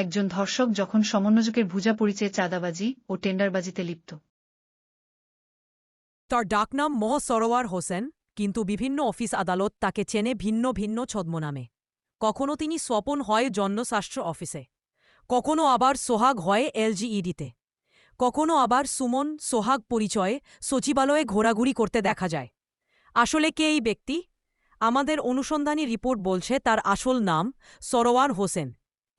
একজন ধর্ষক যখন সমন্বয়কের ভুজা পরিচয়ে চাঁদাবাজি ও টেন্ডারবাজিতে লিপ্ত। তার ডাকনাম মহ সরোয়ার হোসেন, কিন্তু বিভিন্ন অফিস আদালত তাকে চেনে ভিন্ন ভিন্ন ছদ্মনামে। কখনো তিনি স্বপন হয় জন্মশাস্ত্র অফিসে। কখনো আবার সোহাগ হয় এলজিইডিতে। কখনো আবার সুমন, সোহাগ পরিচয়ে সচিবালয়ে ঘোরাঘুরি করতে দেখা যায়। আসলে কে এই ব্যক্তি? আমাদের অনুসন্ধানী রিপোর্ট বলছে তার আসল নাম সরোয়ার হোসেন।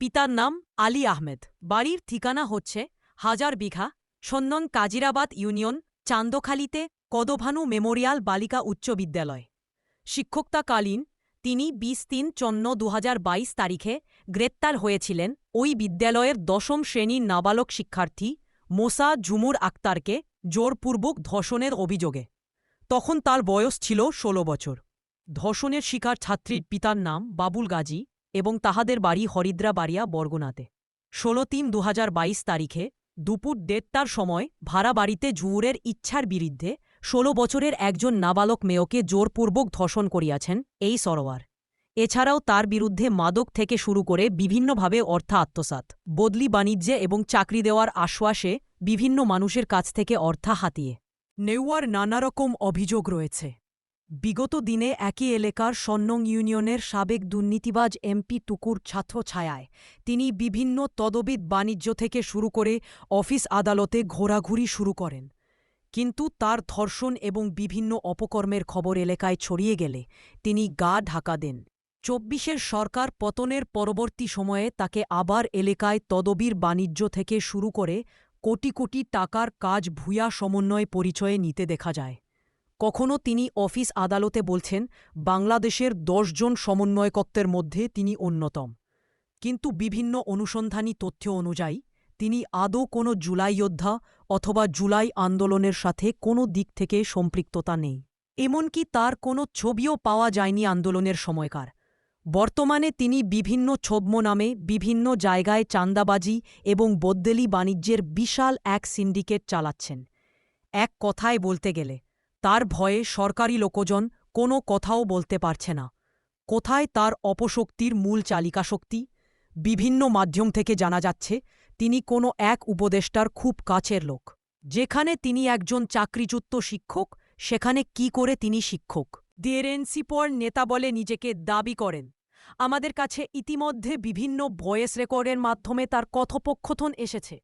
পিতার নাম আলী আহমেদ। বাড়ির ঠিকানা হচ্ছে হাজার বিঘা, সন্নন কাজিরাবাদ ইউনিয়ন, চান্দখালিতে কদভানু মেমোরিয়াল বালিকা উচ্চ বিদ্যালয়। শিক্ষকতাকালীন তিনি বিশ তিন চন্ন দু হাজার বাইশ তারিখে গ্রেপ্তার হয়েছিলেন ওই বিদ্যালয়ের দশম শ্রেণির নাবালক শিক্ষার্থী মোসা ঝুমুর আক্তারকে জোরপূর্বক ধর্ষণের অভিযোগে। তখন তার বয়স ছিল ১৬ বছর। ধর্ষণের শিকার ছাত্রীর পিতার নাম বাবুল গাজী এবং তাহাদের বাড়ি হরিদ্রা বাড়িয়া বরগুনাতে। ষোলো তিন দু তারিখে দুপুর দেড়টার সময় ভাড়া বাড়িতে ঝুউরের ইচ্ছার বিরুদ্ধে ষোলো বছরের একজন নাবালক মেয়কে জোরপূর্বক ধর্ষণ করিয়াছেন এই সরোয়ার। এছাড়াও তার বিরুদ্ধে মাদক থেকে শুরু করে বিভিন্নভাবে অর্থ আত্মসাৎ, বদলি বাণিজ্যে এবং চাকরি দেওয়ার আশ্বাসে বিভিন্ন মানুষের কাছ থেকে অর্থা হাতিয়ে। নেওয়ার নানারকম অভিযোগ রয়েছে। বিগত দিনে একই এলাকার সন্নং ইউনিয়নের সাবেক দুর্নীতিবাজ এমপি টুকুর ছাত্র ছায়ায় তিনি বিভিন্ন তদবিদ বাণিজ্য থেকে শুরু করে অফিস আদালতে ঘোরাঘুরি শুরু করেন। কিন্তু তার ধর্ষণ এবং বিভিন্ন অপকর্মের খবর এলাকায় ছড়িয়ে গেলে তিনি গা ঢাকা দেন। চব্বিশের সরকার পতনের পরবর্তী সময়ে তাকে আবার এলাকায় তদবির বাণিজ্য থেকে শুরু করে কোটি কোটি টাকার কাজ ভূয়া সমন্বয় পরিচয়ে নিতে দেখা যায়। কখনো তিনি অফিস আদালতে বলছেন, বাংলাদেশের দশজন সমন্বয়কত্বের মধ্যে তিনি অন্যতম। কিন্তু বিভিন্ন অনুসন্ধানী তথ্য অনুযায়ী, তিনি আদৌ কোনো জুলাই যোদ্ধা অথবা জুলাই আন্দোলনের সাথে কোনো দিক থেকে সম্পৃক্ততা নেই। এমনকি তার কোনো ছবিও পাওয়া যায়নি আন্দোলনের সময়কার। বর্তমানে তিনি বিভিন্ন ছদ্ম নামে বিভিন্ন জায়গায় চান্দাবাজি এবং বদ্দেলি বাণিজ্যের বিশাল এক সিন্ডিকেট চালাচ্ছেন। এক কথায় বলতে গেলে তার ভয়ে সরকারি লোকজন কোনো কথাও বলতে পারছে না। কোথায় তার অপশক্তির মূল চালিকা শক্তি? বিভিন্ন মাধ্যম থেকে জানা যাচ্ছে, তিনি কোনো এক উপদেষ্টার খুব কাছের লোক। যেখানে তিনি একজন চাকরিযুক্ত শিক্ষক, সেখানে কি করে তিনি শিক্ষক? ডিএরএনসিপর নেতা বলে নিজেকে দাবি করেন। আমাদের কাছে ইতিমধ্যে বিভিন্ন ভয়েস রেকর্ডের মাধ্যমে তার কথোপকথন এসেছে।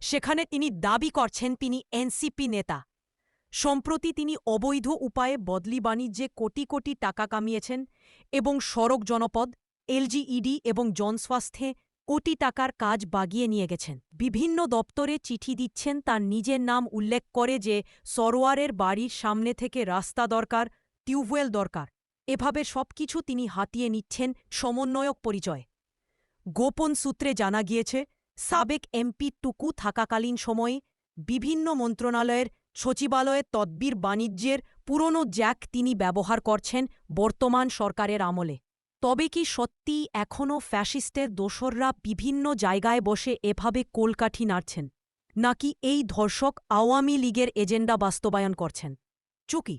সেখানে তিনি দাবি করছেন, তিনি এনসিপি নেতা। সম্প্রতি তিনি অবৈধ উপায়ে বদলি বাণিজ্যে কোটি কোটি টাকা কামিয়েছেন এবং সড়ক জনপদ, এলজিইডি এবং জনস্বাস্থ্যে কোটি টাকার কাজ বাগিয়ে নিয়ে গেছেন। বিভিন্ন দপ্তরে চিঠি দিচ্ছেন তার নিজের নাম উল্লেখ করে যে সরোয়ারের বাড়ির সামনে থেকে রাস্তা দরকার, টিউবওয়েল দরকার। এভাবে সবকিছু তিনি হাতিয়ে নিচ্ছেন সমন্বয়ক পরিচয়। গোপন সূত্রে জানা গিয়েছে, সাবেক এমপি টুকু থাকাকালীন সময়ে বিভিন্ন মন্ত্রণালয়ের সচিবালয়ের তদ্বির বাণিজ্যের পুরনো জ্যাক তিনি ব্যবহার করছেন বর্তমান সরকারের আমলে। তবে কি সত্যি এখনও ফ্যাসিস্টের দোসররা বিভিন্ন জায়গায় বসে এভাবে কোলকাঠি নাড়ছেন? নাকি এই ধর্ষক আওয়ামী লীগের এজেন্ডা বাস্তবায়ন করছেন? চুকি,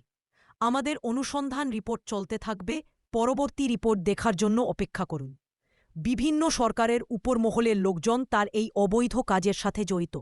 আমাদের অনুসন্ধান রিপোর্ট চলতে থাকবে, পরবর্তী রিপোর্ট দেখার জন্য অপেক্ষা করুন। বিভিন্ন সরকারের উপর মহলের লোকজন তার এই অবৈধ কাজের সাথে জড়িত।